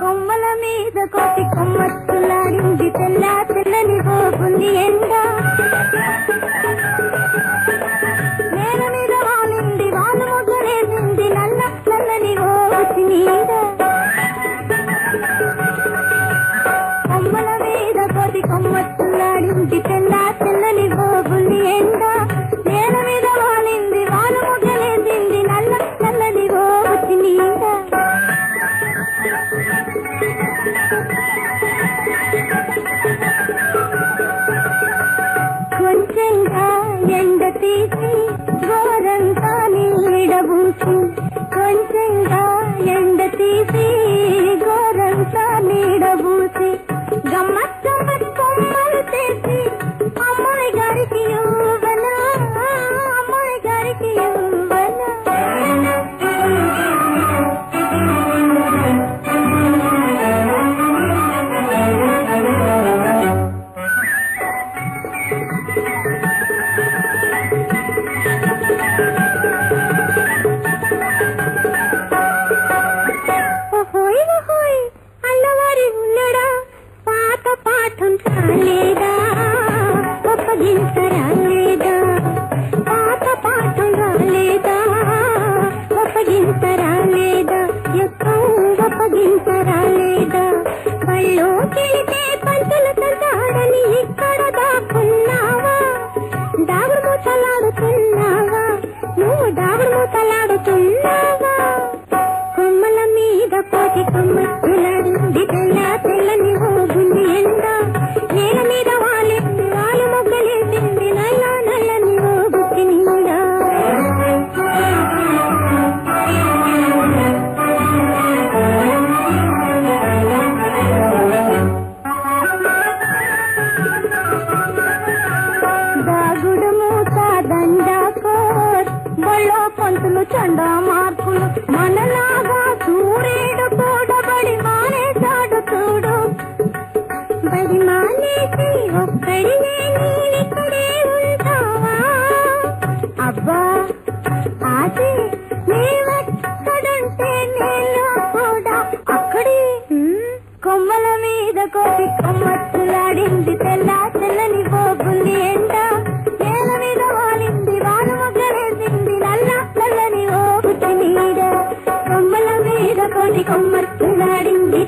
కొమ్మల మీద కోటి కొమ్మత్తులాడింది తెల్ల తెల్లని పోతుంది ఎండ. నేల మీద వాలింది వాన ముగ్గలేసింది నల్ల నల్లని ఓచి నీడ. కొమ్మల మీద కోటి కొమ్మత్తు वाली हो उतनी కొంచెంగా ఎండ తీసి ఘోరంగా అమ్మాయి గారికి యువన అమ్మాయి గారికి యువన కళ్ళు కెళితే తంటాడని ఇక్కడ దాక్కున్నావా? దాగుడు మూతలాడుతున్నావా? నువ్వు దాగుడు మూతలాడుతున్నావా? కొమ్మల మీద కోటి కొమ్మ తెల్ల తెల్లని హోగుంది ఎండ నేల మీద పంతులు చండా మార్పులు. మనలాగా సూర్యుడు కూడబడి మానేశాడు చూడు బడి మానేసి ఒక్కడినే నీవిక్కడే ఉంటావా? అబ్బా ఆశ கொம்மர் துளாடிந்தி